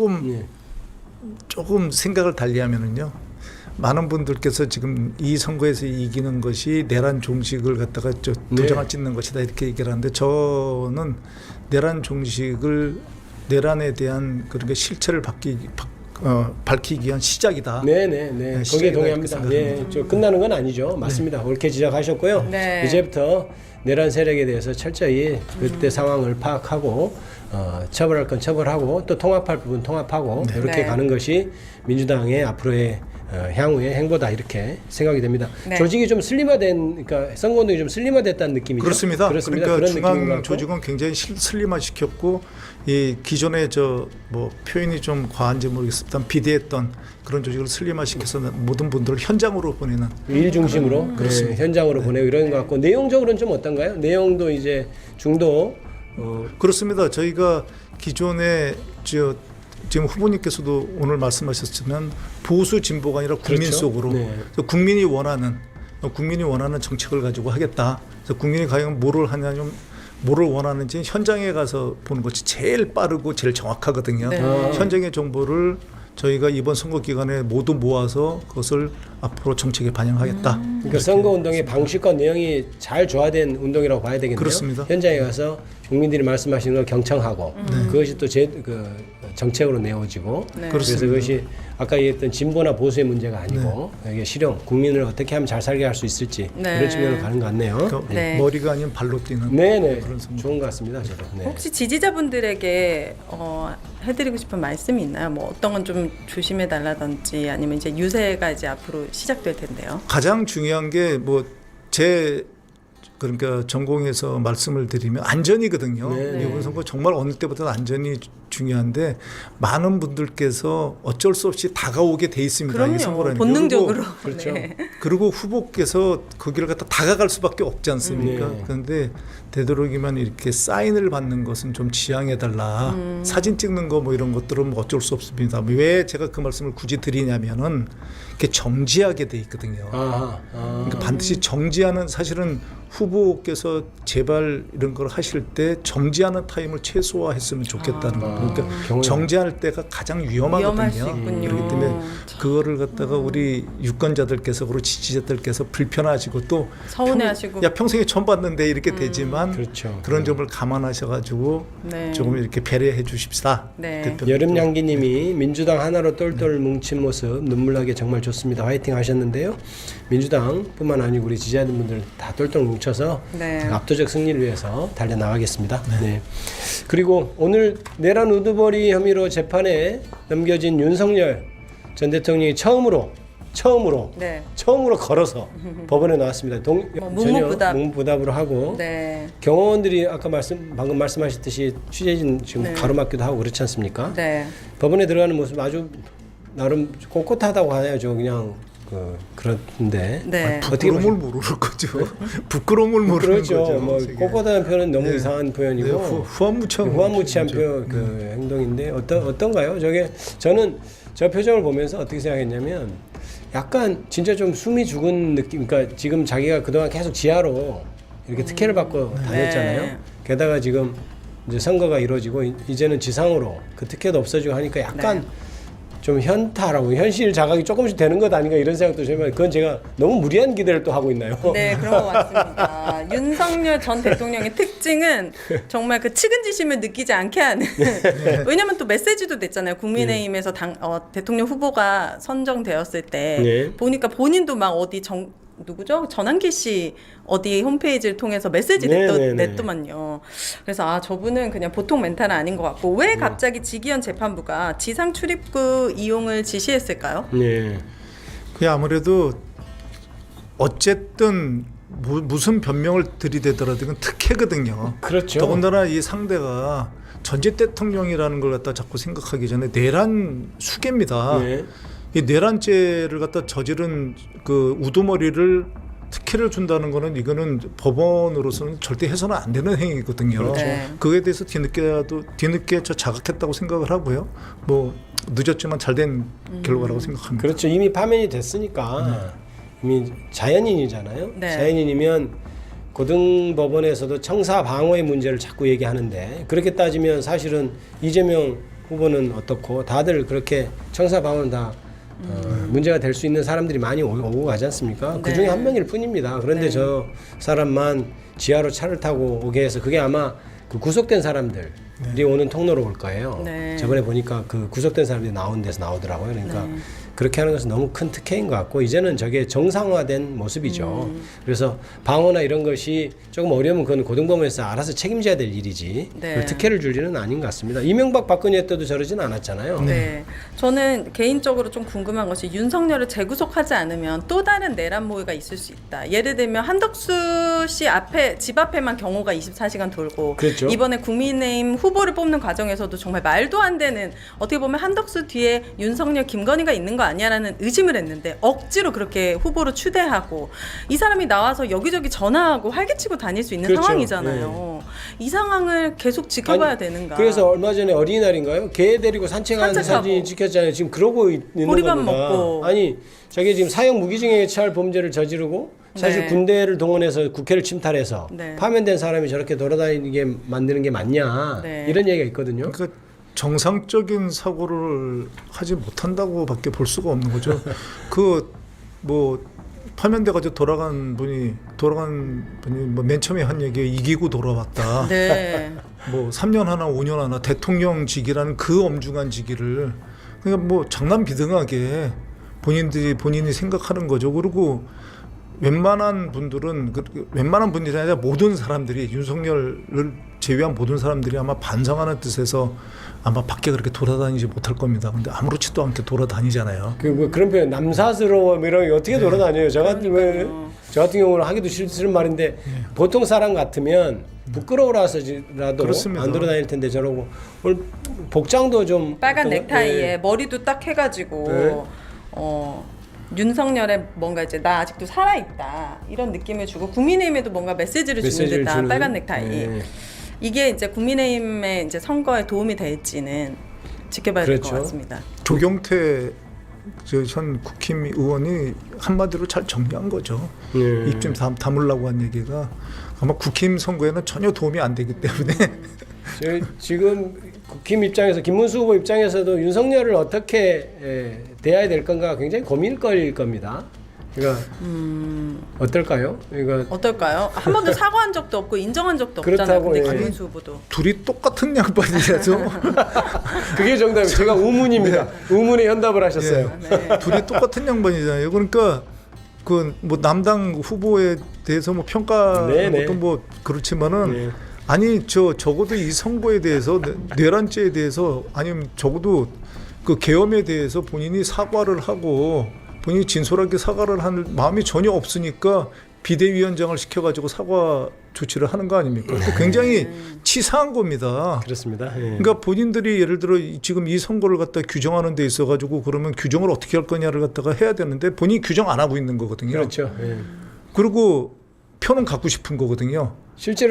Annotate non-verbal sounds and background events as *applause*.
조금 예. 조금 생각을 달리하면은요. 많은 분들께서 지금 이 선거에서 이기는 것이 내란 종식을 갖다가 저 네. 도장을 찍는 것이다 이렇게 얘기를 하는데 저는 내란 종식을 내란에 대한 그런 게 실체를 박- 어, 밝히기 위한 시작이다. 네네네. 네, 거기에 시작이다 동의합니다. 이렇게 예, 저 끝나는 건 아니죠. 맞습니다. 옳게 지적하셨고요. 네. 이제부터 내란 세력에 대해서 철저히 그때 상황을 파악하고 어, 처벌할 건 처벌하고 또 통합할 부분 통합하고 이렇게 네. 가는 것이 민주당의 앞으로의 어, 향후의 행보다 이렇게 생각이 됩니다. 네. 조직이 좀 슬림화된, 그러니까 선거운동이 좀 슬림화됐다는 느낌이죠. 그렇습니다. 그렇습니다. 그러니까 그런 중앙. 조직은 굉장히 실- 슬림화시켰고 이 기존에 저뭐 표현이 좀 과한지 모르겠습니다. 비대했던 그런 조직을 슬림화시켜서 모든 분들을 현장으로 보내는 일 중심으로 네, 현장으로 보내고 이런 것 같고 내용적으로는 좀 어떤가요? 내용도 이제 중도 어, 그렇습니다. 저희가 기존에 저 지금 후보님께서도 오늘 말씀하셨지만 보수 진보가 아니라 국민 그렇죠. 속으로 네. 국민이 원하는 국민이 원하는 정책을 가지고 하겠다. 그래서 국민이 과연 뭐를 하냐면 뭐를 원하는지 현장에 가서 보는 것이 제일 빠르고 제일 정확하거든요. 네. 아. 현장의 정보를 저희가 이번 선거 기간에 모두 모아서 그것을 앞으로 정책에 반영하겠다. 그러니까 선거 운동의 방식과 내용이 잘 조화된 운동이라고 봐야 되겠네요. 그렇습니다. 현장에 가서 국민들이 말씀하시는 걸 경청하고 그것이 또 제 그 정책으로 내어지고 네. 그래서 그렇습니다. 그것이 아까 얘기했던 진보나 보수의 문제가 아니고 이게 실용 국민을 어떻게 하면 잘 살게 할 수 있을지 네. 그런 측면으로 가는 것 같네요. 그러니까 네. 머리가 아닌 발로 뛰는 네네 그런 선거. 좋은 것 같습니다. 저도. 네. 혹시 지지자분들에게 어, 해드리고 싶은 말씀이 있나요? 뭐 어떤 건 좀 조심해 달라든지 아니면 이제 유세가 이제 앞으로 시작될 텐데요. 가장 중요한 게 뭐 제 그러니까 전공에서 말씀을 드리면 안전이거든요. 네. 이번 선거 정말 어느 때보다 안전이 중요한데 많은 분들께서 어쩔 수 없이 다가오게 돼 있습니다. 이 그럼요. 선거라는 게. 본능적으로. 그리고, *laughs* 그렇죠. 네. 그리고 후보께서 그 길을 갖다 다가갈 수밖에 없지 않습니까? 네. 그런데 되도록이면 이렇게 사인을 받는 것은 좀 지양해 달라. 음. 사진 찍는 거 뭐 이런 것들은 뭐 어쩔 수 없습니다. 왜 제가 그 말씀을 굳이 드리냐면은 이렇게 정지하게 돼 있거든요. 아하. 아. 그러니까 반드시 정지하는 사실은 후보께서 제발 이런 걸 하실 때 정지하는 타임을 최소화했으면 좋겠다는 거예요. 그러니까 경우에- 정지할 때가 가장 위험하거든요. 위험할 수 있군요. 그렇기 때문에 그거를 갖다가 우리 유권자들께서 그리고 지지자들께서 불편하시고 또 서운해하시고. 평- 야 평생에 처음 봤는데 이렇게 되지만 그렇죠. 그런 점을 감안하셔가지고 네. 조금 이렇게 배려해 주십시다. 네. 대표- 여름 향기님이 민주당 하나로 똘똘 뭉친 모습 눈물나게 정말 좋습니다. 화이팅 하셨는데요. 민주당뿐만 아니고 우리 지지자분들 다 똘똘 뭉쳐서 네. 압도적 승리를 위해서 달려 나가겠습니다. 네. 그리고 오늘 내란 우두머리 혐의로 재판에 넘겨진 윤석열 전 대통령이 처음으로 처음으로 네. 처음으로 걸어서 *laughs* 법원에 나왔습니다. 동, 뭐 전혀 묵묵부답. 묵묵부답으로 하고 네. 경호원들이 아까 말씀 방금 말씀하셨듯이 취재진 지금 네. 가로막기도 하고 그렇지 않습니까? 네. 법원에 들어가는 모습 아주 나름 꼿꼿하다고 해야죠. 그냥 그 그런데 네. 어떻게 부끄러움을 모르는 거죠. *laughs* 부끄러움을 모르는 그렇죠. 거죠. 뭐. 꼿꼿한 표현은 너무 네. 이상한 표현이고 네, 후- 후한무치한 후한무치한 표현이죠. 표, 그 행동인데 어떤 어떤가요? 저게 저는 저 표정을 보면서 어떻게 생각했냐면 약간 진짜 좀 숨이 죽은 느낌. 그러니까 지금 자기가 그동안 계속 지하로 이렇게 특혜를 받고 다녔잖아요. 네. 게다가 지금 이제 선거가 이루어지고 이- 이제는 지상으로 그 특혜도 없어지고 하니까 약간 네. 좀 현타라고 현실 자각이 조금씩 되는 것 아닌가 이런 생각도 좀 해요. 그건 제가 너무 무리한 기대를 또 하고 있나요? 네, 그런 것 같습니다. *laughs* 윤석열 전 대통령의 특징은 정말 그 측은지심을 느끼지 않게 하는. 왜냐면 또 메시지도 냈잖아요. 국민의힘에서 당, 어, 대통령 후보가 선정되었을 때 네. 보니까 본인도 막 어디 정 누구죠? 전한기 씨 어디 홈페이지를 통해서 메시지 네, 냈더, 네, 네. 냈더만요. 그래서 아 저분은 그냥 보통 멘탈은 아닌 것 같고 왜 갑자기 지기현 재판부가 지상 출입구 이용을 지시했을까요? 네. 그게 아무래도 어쨌든 무, 무슨 변명을 들이대더라도 이건 특혜거든요. 그렇죠. 더군다나 이 상대가 전직 대통령이라는 걸 갖다 자꾸 생각하기 전에 내란 수괴입니다. 네. 이 내란죄를 갖다 저지른 그 우두머리를 특혜를 준다는 거는 이거는 법원으로서는 절대 해서는 안 되는 행위거든요. 그렇죠. 네. 그에 대해서 뒤늦게라도 뒤늦게 저 자각했다고 생각을 하고요. 뭐 늦었지만 잘된 결과라고 생각합니다. 그렇죠. 이미 파면이 됐으니까 이미 자연인이잖아요. 네. 자연인이면 고등법원에서도 청사 방어의 문제를 자꾸 얘기하는데 그렇게 따지면 사실은 이재명 후보는 어떻고 다들 그렇게 청사방언 다 어, 문제가 될 수 있는 사람들이 많이 오- 오고 가지 않습니까? 그 중에 네. 한 명일 뿐입니다. 그런데 네. 저 사람만 지하로 차를 타고 오게 해서 그게 아마 그 구속된 사람들 이 오는 통로로 올 거예요. 네. 저번에 보니까 그 구속된 사람들이 나온 데서 나오더라고요. 그러니까 네. 그렇게 하는 것은 너무 큰 특혜인 것 같고 이제는 저게 정상화된 모습이죠. 음. 그래서 방어나 이런 것이 조금 어려우면 그건 고등법원에서 알아서 책임져야 될 일이지. 네. 특혜를 줄 일은 아닌 것 같습니다. 이명박 박근혜 때도 저러진 않았잖아요. 네. 저는 개인적으로 좀 궁금한 것이 윤석열을 재구속하지 않으면 또 다른 내란 모의가 있을 수 있다. 예를 들면 한덕수 씨 앞에 집 앞에만 경호가 24시간 돌고 그렇죠. 이번에 국민의힘 후 보를 뽑는 과정에서도 정말 말도 안 되는 어떻게 보면 한덕수 뒤에 윤석열, 김건희가 있는 거 아니야라는 의심을 했는데 억지로 그렇게 후보로 추대하고 이 사람이 나와서 여기저기 전화하고 활개치고 다닐 수 있는 그렇죠. 상황이잖아요. 이 상황을 계속 지켜봐야 아니, 되는가? 그래서 얼마 전에 어린이날인가요? 개 데리고 산책하는 산책하고. 사진이 찍혔잖아요. 지금 그러고 있- 있는 겁니다. 먹고. 아니 저게 지금 사형 무기징역에 처할 범죄를 저지르고 사실 네. 군대를 동원해서 국회를 침탈해서 네. 파면된 사람이 저렇게 돌아다니게 만드는 게 맞냐 네. 이런 얘기가 있거든요. 그러니까 정상적인 사고를 하지 못한다고밖에 볼 수가 없는 거죠. *laughs* 그 뭐 파면돼 가지고 돌아간 분이 돌아간 분이 뭐 맨 처음에 한 얘기 이기고 돌아왔다. 네. *laughs* 뭐 3년 하나 5년 하나 대통령직이라는 그 엄중한 직위를 그러니까 뭐 장난 비등하게 본인들이 본인이 생각하는 거죠. 그리고 웬만한 분들은 그- 웬만한 분들이 아니라 모든 사람들이 윤석열을 제외한 모든 사람들이 아마 반성하는 뜻에서 아마 밖에 그렇게 돌아다니지 못할 겁니다. 근데 아무렇지도 않게 돌아다니잖아요. 그 뭐 그런 표현 남사스러워 뭐 이런 게 어떻게 돌아다녀요? 저 같은 그러니까요. 저 같은 경우는 하기도 싫- 싫은 말인데 보통 사람 같으면 부끄러워라서라도 그렇습니다. 안 돌아다닐 텐데 저러고 오늘 복장도 좀 빨간 어떤- 넥타이에 예. 머리도 딱 해가지고 네. 어 윤석열의 뭔가 이제 나 아직도 살아 있다 이런 느낌을 주고 국민의힘에도 뭔가 메시지를, 주는 메시지를 듯한 주는? 빨간 넥타이 네. 이게 이제 국민의힘의 이제 선거에 도움이 될지는 지켜봐야 될것 그렇죠. 같습니다. 조경태 저현 국힘 의원이 한마디로 잘 정리한 거죠. 네. 입좀 담- 담으려고 한 얘기가 아마 국힘 선거에는 전혀 도움이 안 되기 때문에 저 지금 김 입장에서 김문수 후보 입장에서도 윤석열을 어떻게 에, 대해야 될 건가 굉장히 고민거리일 겁니다. 그러니까 음, 어떨까요? 그러니까 어떨까요? 한 번도 사과한 적도 없고 인정한 적도 그렇다고, 없잖아요. 근데 예. 김문수 후보도 둘이 똑같은 양반이라서 *laughs* 그게 정답이 제가 우문입니다. 우문에 현답을 하셨어요. 네. 둘이 똑같은 양반이잖아요. 그러니까 그 뭐 남당 후보에 대해서 뭐 평가하는 네, 네. 것도 뭐 그렇지만은 네. 아니 저 적어도 이 선거에 대해서 뇌- 뇌란죄에 대해서 아니면 적어도 그 계엄에 대해서 본인이 사과를 하고 본인이 진솔하게 사과를 할 마음이 전혀 없으니까 비대위원장을 시켜가지고 사과 조치를 하는 거 아닙니까? 그 굉장히 치사한 겁니다. 그렇습니다. 예. 그러니까 본인들이 예를 들어 이- 지금 이 선거를 갖다 규정하는 데 있어 가지고 그러면 규정을 어떻게 할 거냐를 갖다가 해야 되는데 본인이 규정 안 하고 있는 거거든요. 그렇죠. 예. 그리고 표는 갖고 싶은 거거든요. 실제로